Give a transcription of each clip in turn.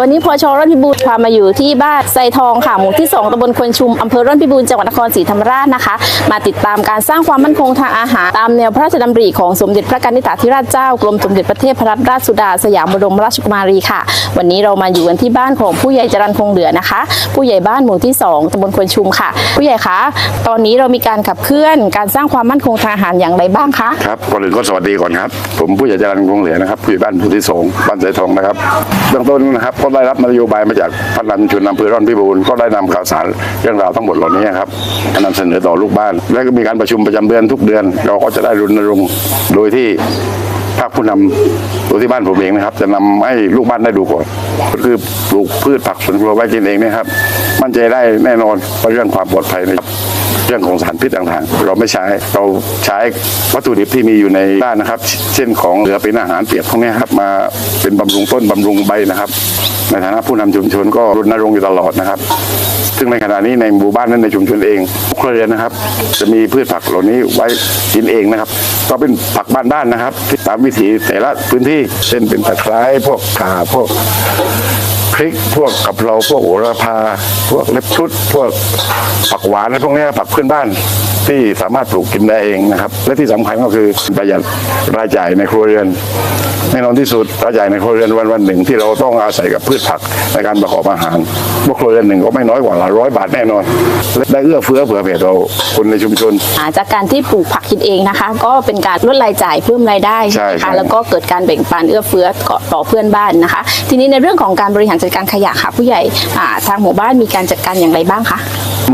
วันนี้พอชร่อนพิบูลพามาอยู่ที่บ้านไซทองค่ะหมู่ที่ 2ตำบลควนชุมอำเภอร่อนพิบูลจังหวัดนครศรีธรรมราชนะคะ มาติดตามการสร้างความมั่นคงทางอาหารตามแนวพระราชดำริของสมเด็จพระกนิษฐาธิราชเจ้ากรมสมเด็จพระเทพรัตนราชสุดาสยามบรมราชกุมารีค่ะ วันนี้เรามาอยู่กันที่บ้านของผู้ใหญ่จรันคงเหลือนะคะ ผู้ใหญ่บ้านหมู่ที่ 2ตำบลควนชุมค่ะ ผู้ใหญ่คะตอนนี้เรามีการขับเคลื่อนการสร้างความมั่นคงทางอาหารอย่างไรบ้างคะครับก่อนอื่นก็สวัสดีก่อนครับผมผู้ใหญ่จรันคงเหลือนะครับผู้ใหญ่บ้านผู้ที่สองบ้านสายทองนะครับเบื้องต้นนะครับก็ได้รับนโยบายมาจากพันนันชุนอำเภอร่อนพิบูลก็ได้นำข่าวสารเรื่องราวทั้งหมดเหล่านี้ครับมานเสนอต่อลูกบ้าน และก็มีการประชุมประจำเดือนทุกเดือน เราก็จะได้รณรงค์โดยที่ภาคผู้นำตัวที่บ้านผมเองนะครับ จะนำให้ลูกบ้านได้ดูก่อนก็คือปลูกพืชผักสวนครัวไว้กินเองนะครับ มั่นใจได้แน่นอนว่าเรื่องความปลอดภัยนะครับ เรื่องของสารพิษต่างๆ เราไม่ใช้เราใช้วัตถุดิบที่มีอยู่ในบ้านนะครับ เช่นของเหลือเป็นอาหารเปียกพวกนี้ครับมาเป็นบำรุงต้นบำรุงใบนะครับ ในฐานะผู้นำชุมชนก็รณรงค์อยู่ตลอดนะครับ ซึ่งในขณะนี้ในหมู่บ้านนั้นในชุมชนเองทุกครัวเรือนนะครับ จะมีพืชผักเหล่านี้ไว้กินเองนะครับ ก็เป็นผักบ้านด้านนะครับตามวิถีแต่ละพื้นที่เช่นเป็นตะไคร้พวกข่าพวก พริกพวกกะเพราพวกโหระพา พวกเล็บชุดพวกผักหวานอะไรพวกเนี้ยผักพื้นบ้านที่สามารถปลูกกินได้เองนะครับ และที่สำคัญก็คือประหยัดรายจ่ายในครัวเรือนแน่นอนที่สุดรายจ่ายในครัวเรือนวันวันๆหนึ่งที่เราต้องอาศัยกับพืชผักในการประกอบอาหารพวกครัวเรือนหนึ่งก็ไม่น้อยกว่าร้อยบาทแน่นอน และได้เอื้อเฟื้อเผื่อแผ่เราคนในชุมชนอ่าจากการที่ปลูกผักกินเองนะคะ ก็เป็นการลดรายจ่ายเพิ่มรายได้ใช่นะใช่คะแล้วก็เกิดการแบ่งปันเอื้อเฟื้อต่อเพื่อนบ้านนะคะ ทีนี้ในเรื่องของการบริหารจัดการขยะค่ะผู้ใหญ่ทางหมู่บ้านมีการจัดการอย่างไรบ้างคะ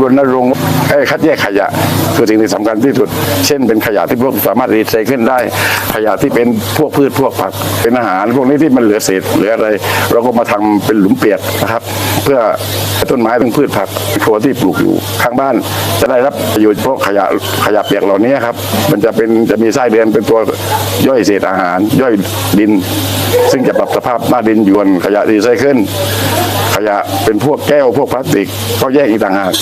รณรงค์คัดแยกขยะคือสิ่งที่สำคัญที่สุด เช่นเป็นขยะที่พวกสามารถรีไซเคิลได้ ขยะที่เป็นพวกพืชพวกผักเป็นอาหารพวกนี้ที่มันเหลือเศษเหลืออะไร เราก็มาทำเป็นหลุมเปียกนะครับ เพื่อต้นไม้เป็นพืชผักครัวที่ปลูกอยู่ข้างบ้าน จะได้รับประโยชน์พวกขยะขยะเปียกเหล่านี้ครับมันจะเป็นจะมีไส้เดือนเป็นตัวย่อยเศษอาหาร ย่อยดิน ซึ่งจะปรับสภาพหน้าดินอยวนขยะรีไซเคิลขยะเป็นพวกแก้วพวกพลาสติกก็แยกอีกต่างหาก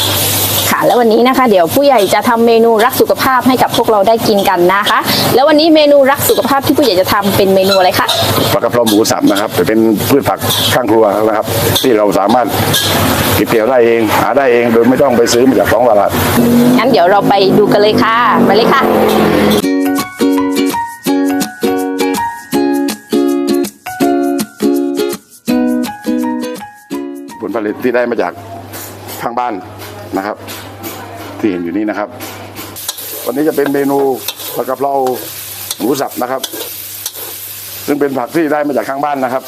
ค่ะแล้ววันนี้นะคะเดี๋ยวผู้ใหญ่จะทำเมนูรักสุขภาพให้กับพวกเราได้กินกันนะคะ แล้ววันนี้เมนูรักสุขภาพที่ผู้ใหญ่จะทำเป็นเมนูอะไรคะปลากระเพราหมูสับนะครับเป็นพืชผักข้างครัวนะครับ ที่เราสามารถเก็บเกี่ยวได้เองหาได้เองโดยไม่ต้องไปซื้อมาจากท้องตลาดงั้นเดี๋ยวเราไปดูกันเลยค่ะไปเลยค่ะ ผลผลิตที่ได้มาจากข้างบ้านนะครับ ที่เห็นอยู่นี้นะครับ วันนี้จะเป็นเมนูปลากระเพราหมูสับนะครับ ซึ่งเป็นผักที่ได้มาจากข้างบ้านนะครับ